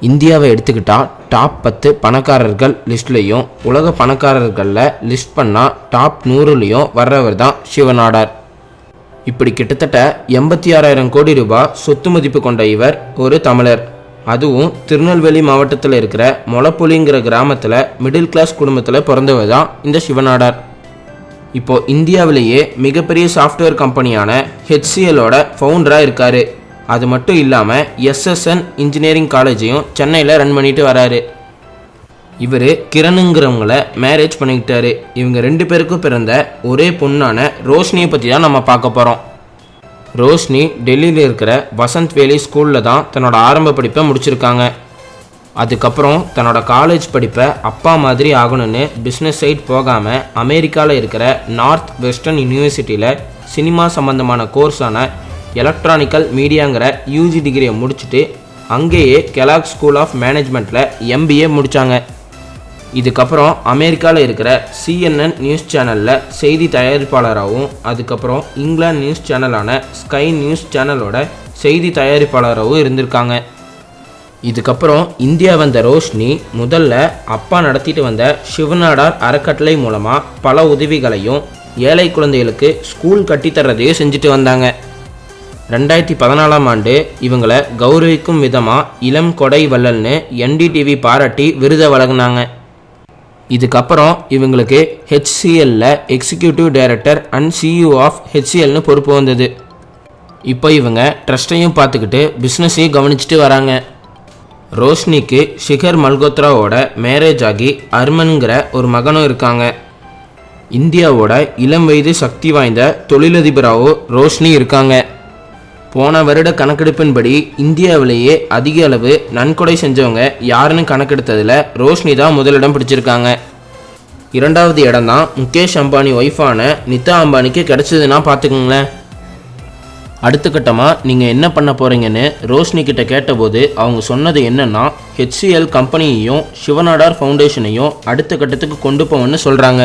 இந்தியாவை எடுத்துக்கிட்டால் டாப் பத்து பணக்காரர்கள் லிஸ்ட்லேயும் உலக பணக்காரர்களில் லிஸ்ட் பண்ணால் டாப் நூறுலேயும் வர்றவர் தான் சிவநாடார். இப்படி கிட்டத்தட்ட எண்பத்தி ஆறாயிரம் கோடி ரூபாய் சொத்து மதிப்பு கொண்ட இவர் ஒரு தமிழர். அதுவும் திருநெல்வேலி மாவட்டத்தில் இருக்கிற மொளப்புலிங்கிற கிராமத்தில் மிடில் கிளாஸ் குடும்பத்தில் பிறந்தவர் தான் இந்த சிவநாடார். இப்போ இந்தியாவிலேயே மிகப்பெரிய சாஃப்ட்வேர் கம்பெனியான ஹெச்சிஎலோட ஃபவுண்டராக இருக்காரு. அது மட்டும் இல்லாமல் எஸ்எஸ்என் இன்ஜினியரிங் காலேஜையும் சென்னையில் ரன் பண்ணிட்டு வராரு. இவர் கிரணுங்கிறவங்கள மேரேஜ் பண்ணிக்கிட்டாரு. இவங்க ரெண்டு பேருக்கும் பிறந்த ஒரே பொண்ணான ரோஷினியை பற்றி தான் நம்ம பார்க்க போகிறோம் ரோஷினி டெல்லியில் இருக்கிற வசந்த் வேலி ஸ்கூலில் தான் தன்னோட ஆரம்ப படிப்பை முடிச்சிருக்காங்க. அதுக்கப்புறம் தன்னோட காலேஜ் படிப்பை அப்பா மாதிரி ஆகணும்னு பிஸ்னஸ் சைட் போகாமல் அமெரிக்காவில் இருக்கிற நார்த் வெஸ்டர்ன் யூனிவர்சிட்டியில் சினிமா சம்பந்தமான கோர்ஸான எலக்ட்ரானிக்கல் மீடியாங்கிற யூஜி டிகிரியை முடிச்சுட்டு அங்கேயே கெலாக் ஸ்கூல் ஆஃப் மேனேஜ்மெண்ட்டில் எம்பிஏ முடித்தாங்க இதுக்கப்புறம் அமெரிக்காவில் இருக்கிற சிஎன்என் நியூஸ் சேனலில் செய்தி தயாரிப்பாளராகவும் அதுக்கப்புறம் இங்கிலாந்து நியூஸ் சேனலான ஸ்கை நியூஸ் சேனலோட செய்தி தயாரிப்பாளராகவும் இருந்திருக்காங்க. இதுக்கப்புறம் இந்தியா வந்த ரோஷினி முதல்ல அப்பா நடத்திட்டு வந்த சிவநாடார் அறக்கட்டளை மூலமாக பல உதவிகளையும் ஏழை குழந்தைகளுக்கு ஸ்கூல் கட்டித்தரதையும் செஞ்சுட்டு வந்தாங்க. ரெண்டாயிரத்தி பதினாலாம் ஆண்டு இவங்களை கௌரவிக்கும் விதமாக இளம் கொடை வள்ளல்னு என்டிடிவி பாராட்டி விருதை வழங்கினாங்க. இதுக்கப்புறம் இவங்களுக்கு ஹெச்சிஎல்ல executive director and CEO of ஹெச்சிஎல்னு பொறுப்பு வந்தது. இப்போ இவங்க ட்ரஸ்ட்டையும் பார்த்துக்கிட்டு பிஸ்னஸையும் கவனிச்சிட்டு வராங்க. ரோஷினிக்கு ஷிகர் மல்கோத்ராவோட மேரேஜ் ஆகி அர்மன்கிற ஒரு மகனும் இருக்காங்க. இந்தியாவோட இளம் வயது சக்தி வாய்ந்த தொழிலதிபராகவும் ரோஷ்னி இருக்காங்க. போன வருட கணக்கெடுப்பின்படி இந்தியாவிலேயே அதிக அளவு நன்கொடை செஞ்சவங்க யாருன்னு கணக்கெடுத்ததில் ரோஷினி தான் முதலிடம் பிடிச்சிருக்காங்க. இரண்டாவது இடம் தான் முகேஷ் அம்பானி ஒய்ஃபான நிதா அம்பானிக்கு கிடச்சதுன்னா பார்த்துக்குங்களேன். அடுத்த கட்டமாக நீங்கள் என்ன பண்ண போகிறீங்கன்னு ரோஷினி கிட்ட கேட்டபோது அவங்க சொன்னது என்னன்னா ஹெச்சிஎல் கம்பெனியையும் சிவநாடார் ஃபவுண்டேஷனையும் அடுத்த கட்டத்துக்கு கொண்டு போவோம்னு சொல்கிறாங்க